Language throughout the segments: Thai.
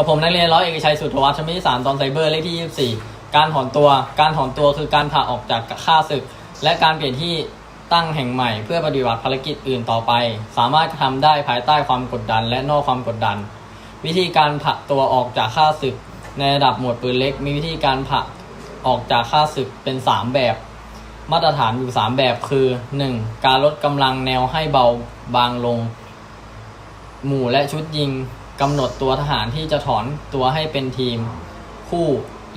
กับผมนักเรียนร้อยเอกชัยสุทธวัฒน์ชั้นปีที่สามตอนไซเบอร์เลขที่ 24 การถอนตัว การถอนตัวคือการผ่าออกจากค่าศึก และการเปลี่ยนที่ตั้งแห่งใหม่เพื่อปฏิบัติภารกิจอื่นต่อไป สามารถกระทำได้ภายใต้ความกดดันและนอกความกดดัน วิธีการผลักตัวออกจากค่าศึก ในระดับหมวดปืนเล็ก มีวิธีการผลักออกจากค่าศึกเป็น 3 แบบ มาตรฐานอยู่ 3 แบบคือ 1. การลดกำลังแนวให้เบาบางลง หมู่และชุดยิง กำหนดตัวทหารที่จะถอนตัวให้เป็นทีมคู่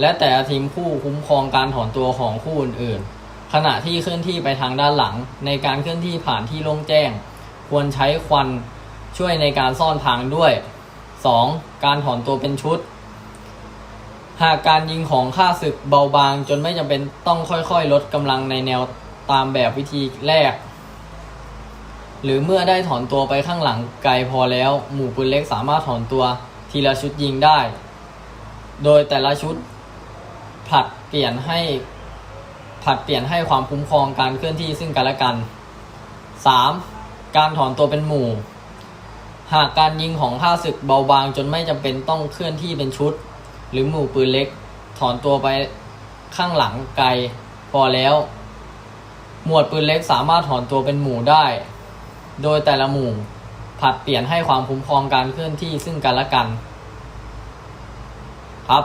และแต่ละทีมคู่คุ้มครองการถอนตัวของคู่อื่นๆ ขณะที่เคลื่อนที่ไปทางด้านหลัง ในการเคลื่อนที่ผ่านที่โล่งแจ้ง ควรใช้ควันช่วยในการซ่อนทางด้วย 2. การถอนตัวเป็นชุด หากการยิงของข้าศึกเบาบางจนไม่จำเป็นต้องค่อยๆ ลดกำลังในแนวตามแบบวิธีแรก หรือเมื่อได้ถอนตัวไปข้างหลังไกลพอแล้ว หมู่ปืนเล็กสามารถถอนตัวทีละชุดยิงได้ โดยแต่ละชุดผลัดเปลี่ยนให้ผลัดเปลี่ยนให้ความคุ้มครองการเคลื่อนที่ซึ่งกันและกัน 3. การถอนตัวเป็นหมู่ หากการยิงของข้าศึกเบาบางจนไม่จำเป็นต้องเคลื่อนที่เป็นชุด หรือหมู่ปืนเล็ก ถอนตัวไปข้างหลังไกลพอแล้ว หมวดปืนเล็กสามารถถอนตัวเป็นหมู่ได้ โดยแต่ละหมู่ผัดเปลี่ยนให้ความคุ้มครองการเคลื่อนที่ซึ่งกันและกัน ครับ